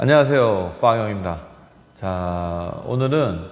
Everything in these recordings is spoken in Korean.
안녕하세요. 빵영입니다. 자, 오늘은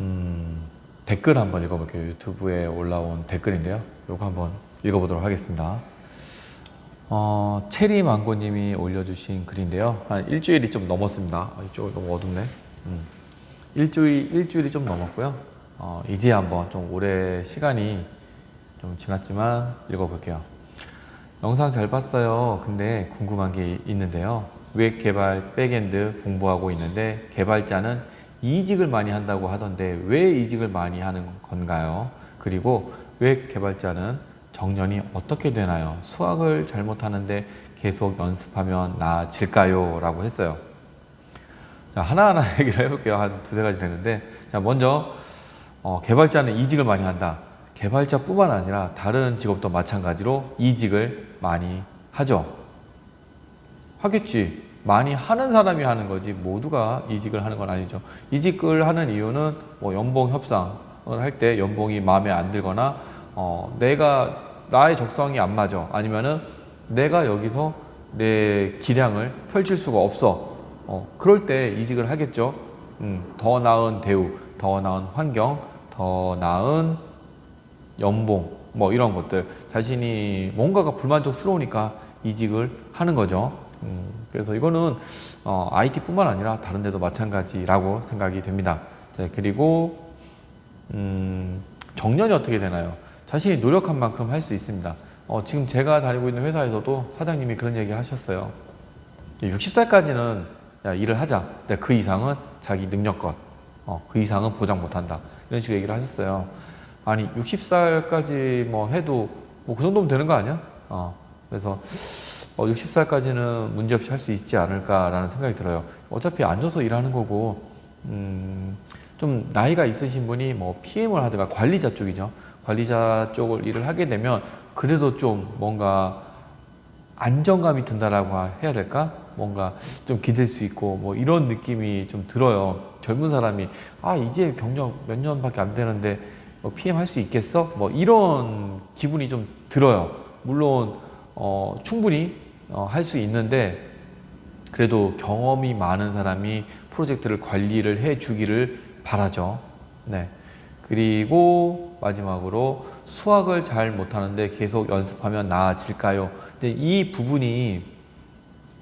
음, 댓글 한번 읽어볼게요. 유튜브에 올라온 댓글인데요. 이거 한번 읽어보도록 하겠습니다. 어, 체리 망고님이 올려주신 글인데요. 한 일주일이 좀 넘었습니다. 아, 이쪽 너무 어둡네. 음. 일주일 일주일이 좀 넘었고요. 어, 이제 한번 좀 오래 시간이 좀 지났지만 읽어볼게요. 영상 잘 봤어요. 근데 궁금한 게 있는데요. 웹 개발 백엔드 공부하고 있는데 개발자는 이직을 많이 한다고 하던데 왜 이직을 많이 하는 건가요? 그리고 웹 개발자는 정년이 어떻게 되나요? 수학을 잘못하는데 계속 연습하면 나아질까요? 라고 했어요. 자, 하나하나 얘기를 해볼게요. 한 두세 가지 되는데. 자, 먼저, 어, 개발자는 이직을 많이 한다. 개발자뿐만 아니라 다른 직업도 마찬가지로 이직을 많이 하죠. 하겠지. 많이 하는 사람이 하는 거지 모두가 이직을 하는 건 아니죠. 이직을 하는 이유는 뭐 연봉 협상을 할 때 연봉이 마음에 안 들거나 어, 내가 나의 적성이 안 맞아. 아니면은 내가 여기서 내 기량을 펼칠 수가 없어. 어, 그럴 때 이직을 하겠죠. 음, 더 나은 대우, 더 나은 환경, 더 나은 연봉, 뭐 이런 것들. 자신이 뭔가가 불만족스러우니까 이직을 하는 거죠. 음, 그래서 이거는 어, IT뿐만 아니라 다른 데도 마찬가지라고 생각이 됩니다. 자, 그리고 음, 정년이 어떻게 되나요? 자신이 노력한 만큼 할 수 있습니다. 어, 지금 제가 다니고 있는 회사에서도 사장님이 그런 얘기 하셨어요. 60살까지는 야, 일을 하자. 근데 그 이상은 자기 능력껏, 어, 그 이상은 보장 못한다. 이런 식으로 얘기를 하셨어요. 아니 60살까지 뭐 해도 뭐 그 정도면 되는 거 아니야? 어, 그래서 어, 60살까지는 문제없이 할 수 있지 않을까라는 생각이 들어요. 어차피 앉아서 일하는 거고, 음, 좀 나이가 있으신 분이 뭐 PM을 하든가 관리자 쪽이죠. 관리자 쪽을 일을 하게 되면 그래도 좀 뭔가 안정감이 든다라고 해야 될까? 뭔가 좀 기댈 수 있고 뭐 이런 느낌이 좀 들어요. 젊은 사람이 아 이제 경력 몇 년밖에 안 되는데 뭐 PM 할 수 있겠어? 뭐 이런 기분이 좀 들어요. 물론 어, 충분히 어, 할 수 있는데 그래도 경험이 많은 사람이 프로젝트를 관리를 해 주기를 바라죠. 네. 그리고 마지막으로 수학을 잘 못하는데 계속 연습하면 나아질까요? 근데 이 부분이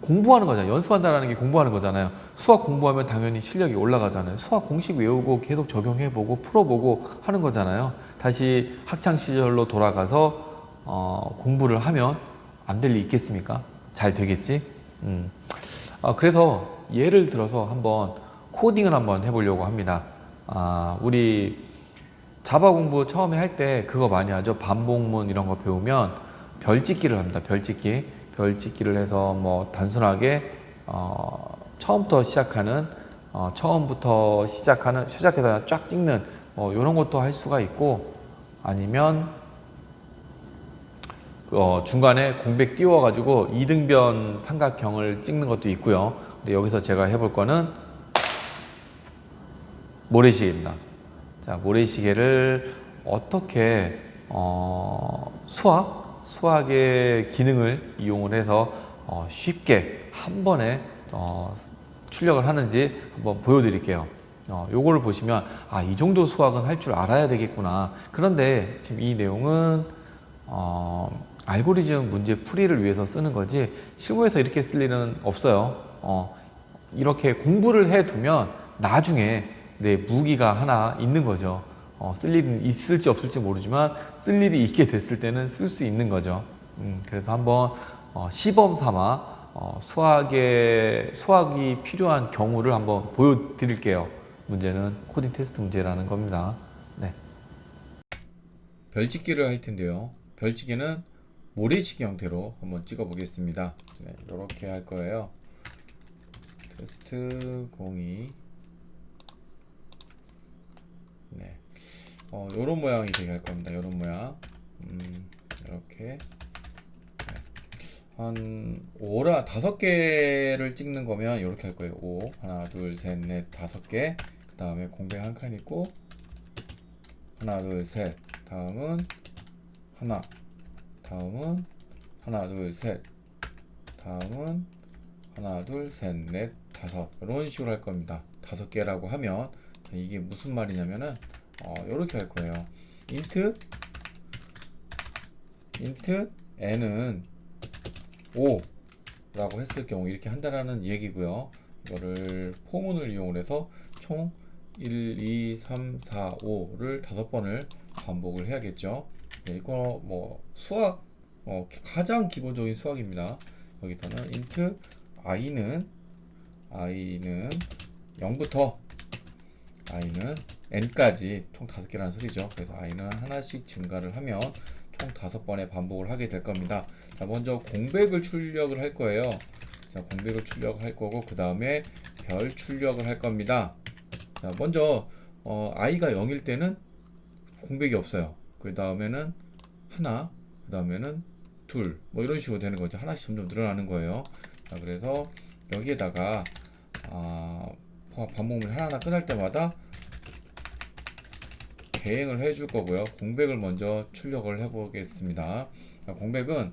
공부하는 거잖아요. 연습한다는 게 공부하는 거잖아요. 수학 공부하면 당연히 실력이 올라가잖아요. 수학 공식 외우고 계속 적용해보고 풀어보고 하는 거잖아요. 다시 학창 시절로 돌아가서 어, 공부를 하면 안 될 리 있겠습니까? 잘 되겠지? 음. 아, 그래서 예를 들어서 한번 코딩을 한번 해보려고 합니다. 아, 우리 자바 공부 처음에 할 때 그거 많이 하죠. 반복문 이런 거 배우면 별짓기를 합니다. 별짓기. 별짓기를 해서 뭐 단순하게 어, 처음부터 시작하는 어, 처음부터 시작하는 시작해서 쫙 찍는 뭐 이런 것도 할 수가 있고 아니면 어, 중간에 공백 띄워가지고 이등변 삼각형을 찍는 것도 있고요. 근데 여기서 제가 해볼 거는 모래시계입니다. 자, 모래시계를 어떻게 어, 수학, 수학의 기능을 이용을 해서 어, 쉽게 한 번에 어, 출력을 하는지 한번 보여드릴게요. 어, 요거를 보시면 아, 이 정도 수학은 할 줄 알아야 되겠구나. 그런데 지금 이 내용은 어, 알고리즘 문제 풀이를 위해서 쓰는 거지 실무에서 이렇게 쓸 일은 없어요. 어, 이렇게 공부를 해두면 나중에 내 무기가 하나 있는 거죠. 어, 쓸 일은 있을지 없을지 모르지만 쓸 일이 있게 됐을 때는 쓸 수 있는 거죠. 음, 그래서 한번 어, 시범 삼아 어, 수학에 수학이 필요한 경우를 한번 보여드릴게요. 문제는 코딩 테스트 문제라는 겁니다. 네. 별짓기를 할 텐데요. 별짓기는 모래시계 형태로 한번 찍어 보겠습니다. 네, 이렇게 할 거예요. 테스트 02 네. 어, 요런 모양이 되게 할 겁니다. 요런 모양. 음, 이렇게. 네. 한 5라 다섯 개를 찍는 거면 이렇게 할 거예요. 5 하나 둘셋넷 다섯 개. 그다음에 공백 한 칸 있고 하나 둘 셋. 다음은 하나. 다음은 하나 둘 셋. 다음은 하나, 둘, 셋, 넷, 다섯 이런 식으로 할 겁니다. 다섯 개라고 하면 자, 이게 무슨 말이냐면은 어, 이렇게 할 거예요. int int n은 5 라고 했을 경우 이렇게 한다라는 얘기고요. 이거를 포문을 이용해서 총 1, 2, 3, 4, 5를 다섯 번을 반복을 해야겠죠. 네, 이거 뭐 수학 어, 가장 기본적인 수학입니다. 여기서는 int i는 i는 0부터 i는 n까지 총 다섯 개라는 소리죠. 그래서 i는 하나씩 증가를 하면 총 다섯 번의 반복을 하게 될 겁니다. 자, 먼저 공백을 출력을 할 거예요. 자, 공백을 출력을 할 거고 그 다음에 별 출력을 할 겁니다. 자, 먼저 어, i가 0일 때는 공백이 없어요. 그 다음에는 하나, 그 다음에는 둘, 뭐 이런 식으로 되는 거죠. 하나씩 점점 늘어나는 거예요. 자, 그래서 여기에다가 아, 반복을 하나하나 끝날 때마다 대행을 해줄 거고요. 공백을 먼저 출력을 해보겠습니다. 자, 공백은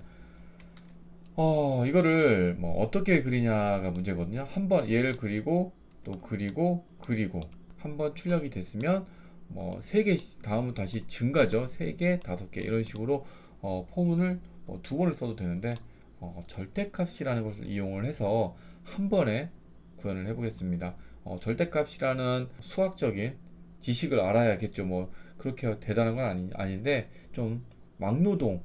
어 이거를 뭐 어떻게 그리냐가 문제거든요. 한번 얘를 그리고 또 그리고 그리고 한 번 출력이 됐으면 뭐세개 다음은 다시 증가죠. 세 개, 다섯 개 이런 식으로 어, 포문을 뭐 두 번을 써도 되는데 어, 절대값이라는 것을 이용을 해서 한 번에 구현을 해보겠습니다. 어, 절대값이라는 수학적인 지식을 알아야겠죠. 뭐 그렇게 대단한 건 아니, 아닌데 좀 막노동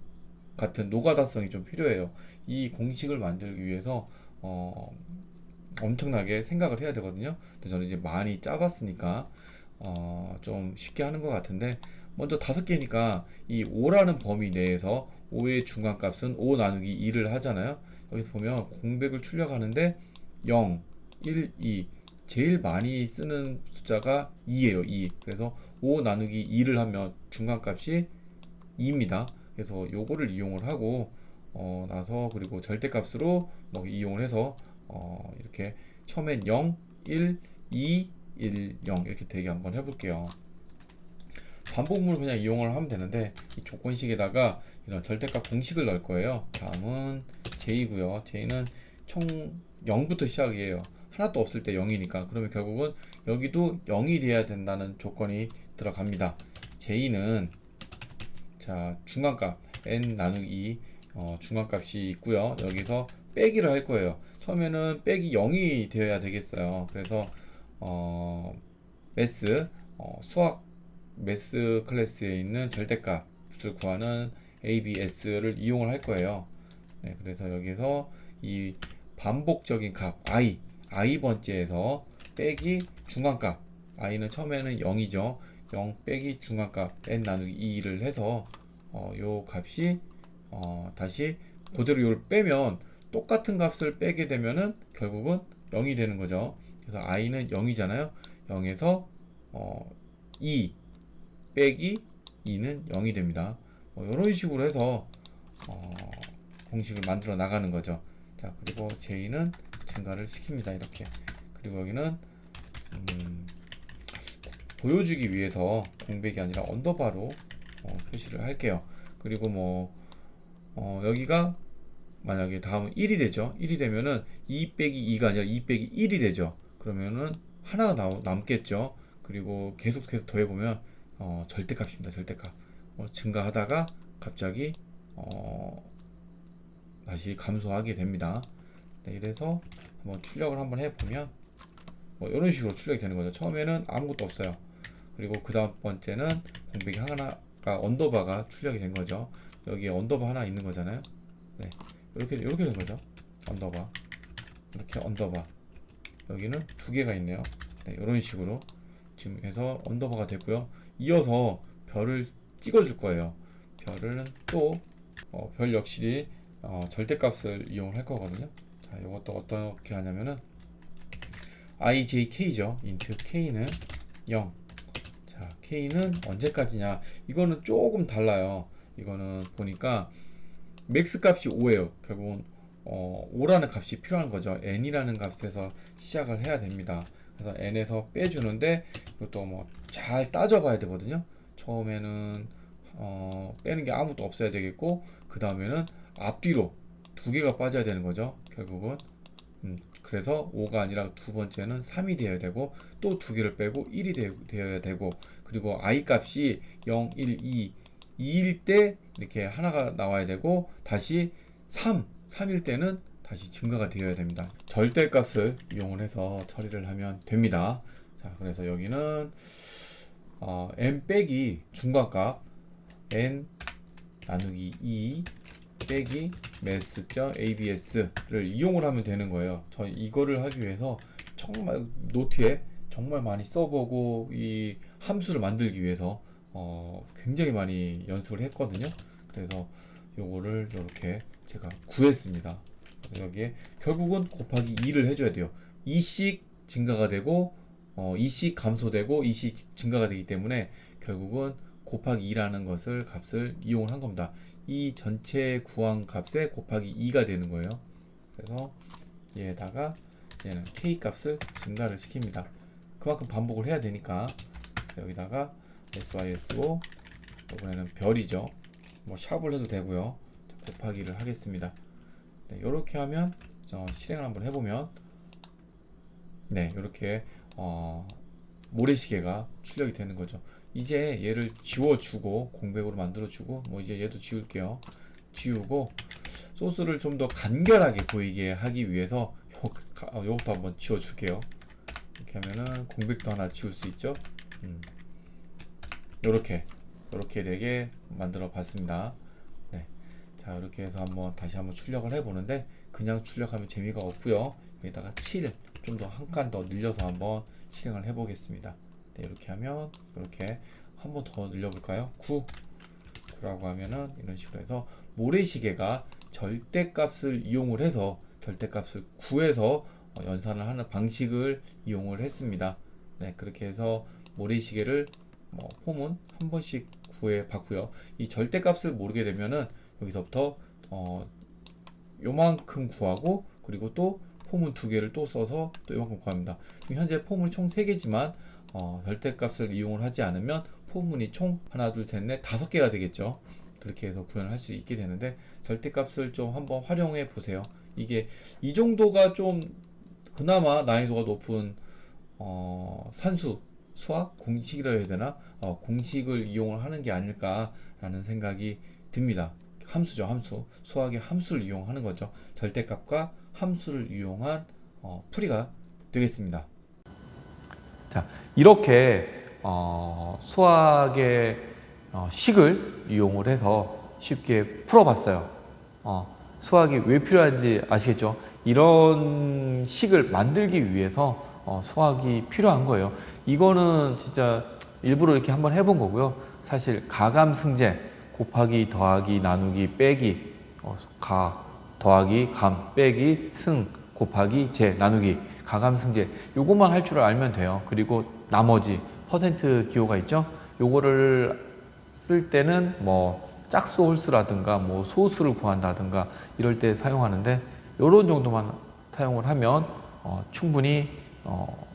같은 노가다성이 좀 필요해요. 이 공식을 만들기 위해서 어, 엄청나게 생각을 해야 되거든요. 근데 저는 이제 많이 짜봤으니까 어, 좀 쉽게 하는 것 같은데 먼저 다섯 개니까 이 5라는 범위 내에서 5의 중간값은 5 나누기 2를 하잖아요. 여기서 보면 공백을 출력하는데 0, 1, 2 제일 많이 쓰는 숫자가 2예요. 2. 그래서 5 나누기 2를 하면 중간값이 2입니다. 그래서 요거를 이용을 하고 어, 나서 그리고 절대값으로 뭐 이용을 해서 어, 이렇게 처음엔 0, 1, 2, 1, 0 이렇게 되게 한번 해볼게요. 반복문을 그냥 이용을 하면 되는데 이 조건식에다가 이런 절대값 공식을 넣을 거예요. 다음은 j고요. j는 총 0부터 시작이에요. 하나도 없을 때 0이니까 그러면 결국은 여기도 0이 돼야 된다는 조건이 들어갑니다. j는 자 중간값 n 나누기 어, 중간값이 있고요. 여기서 빼기를 할 거예요. 처음에는 빼기 0이 되어야 되겠어요. 그래서 어, 매스 어, 수학 매스 클래스에 있는 절대값을 구하는 ABS를 이용을 할 거예요. 네, 그래서 여기서 이 반복적인 값 i i 번째에서 빼기 중간값 i는 처음에는 0이죠. 0 빼기 중간값 n 나누기 2를 해서 어, 요 값이 어, 다시 그대로 요를 빼면 똑같은 값을 빼게 되면은 결국은 0이 되는 거죠. 그래서 i는 0이잖아요. 0에서 어, 2 빼기 2는 0이 됩니다. 뭐 이런 식으로 해서 어, 공식을 만들어 나가는 거죠. 자 그리고 j는 증가를 시킵니다. 이렇게 그리고 여기는 음, 보여주기 위해서 공백이 아니라 언더바로 어, 표시를 할게요. 그리고 뭐 어, 여기가 만약에 다음은 1이 되죠. 1이 되면은 2 빼기 2가 아니라 2 빼기 1이 되죠. 그러면은 하나가 남, 남겠죠. 그리고 계속해서 더해보면 어, 절대값입니다. 절대값. 어, 증가하다가 갑자기 어, 다시 감소하게 됩니다. 네, 이래서 한번 출력을 한번 해보면 뭐 이런 식으로 출력이 되는 거죠. 처음에는 아무것도 없어요. 그리고 그 다음 번째는 공백이 하나가 언더바가 출력이 된 거죠. 여기에 언더바 하나 있는 거잖아요. 네, 이렇게 이렇게 된 거죠. 언더바 이렇게 언더바 여기는 두 개가 있네요. 네, 이런 식으로 지금 해서 언더바가 됐고요. 이어서 별을 찍어줄 거예요. 별은 또 어, 별 역시 어, 절대값을 이용을 할 거거든요. 자, 이것도 어떻게 하냐면은 ijk죠. int k는 0. 자, k는 언제까지냐? 이거는 조금 달라요. 이거는 보니까 맥스 값이 5예요. 결국은 어, 5라는 값이 필요한 거죠. n이라는 값에서 시작을 해야 됩니다. 그래서 n에서 빼주는데 이것도 뭐 잘 따져봐야 되거든요. 처음에는 어, 빼는 게 아무것도 없어야 되겠고 그 다음에는 앞뒤로 두 개가 빠져야 되는 거죠. 결국은 음, 그래서 5가 아니라 두 번째는 3이 되어야 되고 또 두 개를 빼고 1이 되, 되어야 되고 그리고 i 값이 0, 1, 2, 2일 때 이렇게 하나가 나와야 되고 다시 3, 3일 때는 다시 증가가 되어야 됩니다. 절대값을 이용을 해서 처리를 하면 됩니다. 자, 그래서 여기는 어, n 빼기 중간값 n 나누기 2 빼기 mass abs를 이용을 하면 되는 거예요. 저 이거를 하기 위해서 정말 노트에 정말 많이 써보고 이 함수를 만들기 위해서 어, 굉장히 많이 연습을 했거든요. 그래서 요거를 이렇게 제가 구했습니다. 여기에 결국은 곱하기 2를 해줘야 돼요. 2씩 증가가 되고 어, 2씩 감소되고 2씩 증가가 되기 때문에 결국은 곱하기 2라는 것을 값을 이용을 한 겁니다. 이 전체 구한 값에 곱하기 2가 되는 거예요. 그래서 얘에다가 얘는 k 값을 증가를 시킵니다. 그만큼 반복을 해야 되니까 여기다가 syso 이번에는 별이죠. 뭐 샵을 해도 되고요. 자, 곱하기를 하겠습니다. 네, 이렇게 하면 어, 실행을 한번 해보면 네 이렇게 어, 모래시계가 출력이 되는 거죠. 이제 얘를 지워주고 공백으로 만들어주고 뭐 이제 얘도 지울게요. 지우고 소스를 좀 더 간결하게 보이게 하기 위해서 요, 가- 어, 요것도 한번 지워줄게요. 이렇게 하면은 공백도 하나 지울 수 있죠. 음. 요렇게 요렇게 되게 만들어 봤습니다. 네. 자 이렇게 해서 한번 다시 한번 출력을 해보는데 그냥 출력하면 재미가 없고요. 여기다가 7 좀 더 한 칸 더 늘려서 한번 실행을 해보겠습니다. 네, 이렇게 하면 이렇게 한 번 더 늘려볼까요? 9 9라고 하면은 이런 식으로 해서 모래시계가 절대값을 이용을 해서 절대값을 구해서 어, 연산을 하는 방식을 이용을 했습니다. 네, 그렇게 해서 모래시계를 뭐 폼은 한 번씩 구해 봤고요. 이 절대값을 모르게 되면은 여기서부터 어 요만큼 구하고 그리고 또 폼은 두 개를 또 써서 또 요만큼 구합니다. 지금 현재 폼은 총 세 개지만 어, 절대값을 이용을 하지 않으면 포문이 총 하나 둘셋넷 다섯 개가 되겠죠. 그렇게 해서 구현을 할 수 있게 되는데 절대값을 좀 한번 활용해 보세요. 이게 이 정도가 좀 그나마 난이도가 높은 어, 산수 수학 공식이라 해야 되나 어, 공식을 이용을 하는 게 아닐까라는 생각이 듭니다. 함수죠 함수 수학의 함수를 이용하는 거죠 절대값과 함수를 이용한 어, 풀이가 되겠습니다. 자, 이렇게 어, 수학의 어, 식을 이용을 해서 쉽게 풀어봤어요. 어, 수학이 왜 필요한지 아시겠죠? 이런 식을 만들기 위해서 어, 수학이 필요한 거예요. 이거는 진짜 일부러 이렇게 한번 해본 거고요. 사실 가감승제 곱하기 더하기 나누기 빼기 어, 가 더하기 감 빼기 승 곱하기 제 나누기 가감승제 요것만 할 줄 알면 돼요. 그리고 나머지 퍼센트 기호가 있죠. 요거를 쓸 때는 뭐 짝수 홀수라든가 뭐 소수를 구한다든가 이럴 때 사용하는데 요런 정도만 사용을 하면 어, 충분히 어,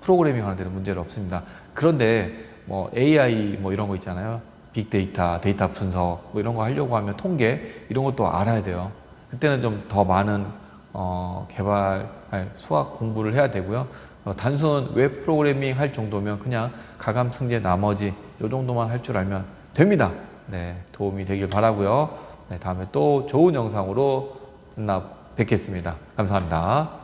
프로그래밍 하는 데는 문제는 없습니다. 그런데 뭐 AI 뭐 이런 거 있잖아요. 빅데이터, 데이터 분석 뭐 이런 거 하려고 하면 통계 이런 것도 알아야 돼요. 그때는 좀 더 많은 어, 개발, 아니, 수학 공부를 해야 되고요. 어, 단순 웹 프로그래밍 할 정도면 그냥 가감 승제 나머지 요 정도만 할 줄 알면 됩니다. 네, 도움이 되길 바라고요. 네, 다음에 또 좋은 영상으로 만나 뵙겠습니다. 감사합니다.